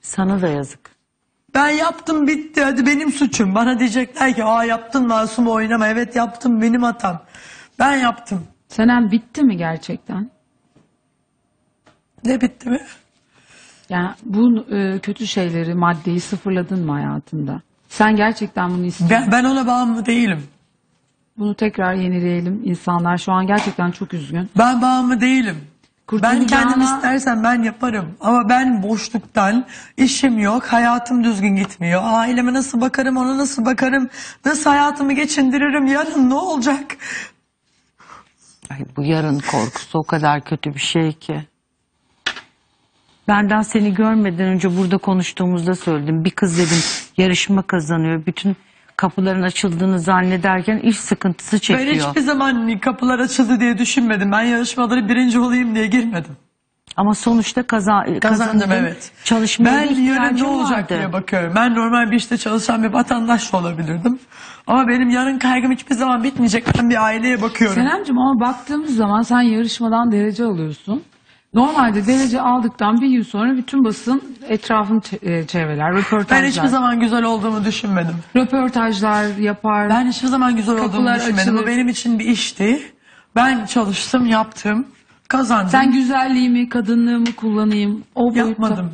Sana da yazık. Ben yaptım bitti hadi benim suçum. Bana diyecekler ki aa yaptın masum oynama. Evet yaptım benim hatam. Ben yaptım. Senem bitti mi gerçekten? Ne bitti mi? Yani bu e, kötü şeyleri, maddeyi sıfırladın mı hayatında? Sen gerçekten bunu istiyorsun. Ben, ben ona bağımlı değilim. Bunu tekrar yenileyelim. İnsanlar şu an gerçekten çok üzgün. Ben bağımlı değilim. Ben kendim istersem ben yaparım. Ama ben boşluktan işim yok, hayatım düzgün gitmiyor. Aileme nasıl bakarım, ona nasıl bakarım, nasıl hayatımı geçindiririm, yarın ne olacak? Ay, bu yarın korkusu o kadar kötü bir şey ki. Benden seni görmeden önce burada konuştuğumuzda söyledim. Bir kız dedim yarışma kazanıyor. Bütün kapıların açıldığını zannederken iş sıkıntısı Ben çekiyor. hiçbir zaman kapılar açıldı diye düşünmedim. Ben yarışmaları birinci olayım diye girmedim. Ama sonuçta kaza Kazandım kazandın. evet. Çalışmaya Ben yarın ne olacak vardı. diye bakıyorum. Ben normal bir işte çalışan bir vatandaş da olabilirdim. Ama benim yarın kaygım hiçbir zaman bitmeyecek. Ben bir aileye bakıyorum. Senemciğim ama baktığımız zaman sen yarışmadan derece alıyorsun. Normalde derece aldıktan bir yıl sonra bütün basın etrafını çe- e, çevreler, Ben röportajlar. hiçbir zaman güzel olduğumu düşünmedim. Röportajlar yapar. Ben hiçbir zaman güzel olduğumu Kapılar düşünmedim. açılır. Bu benim için bir işti. Ben çalıştım, yaptım, kazandım. Sen güzelliğimi, kadınlığımı kullanayım. O boyutta. yapmadım.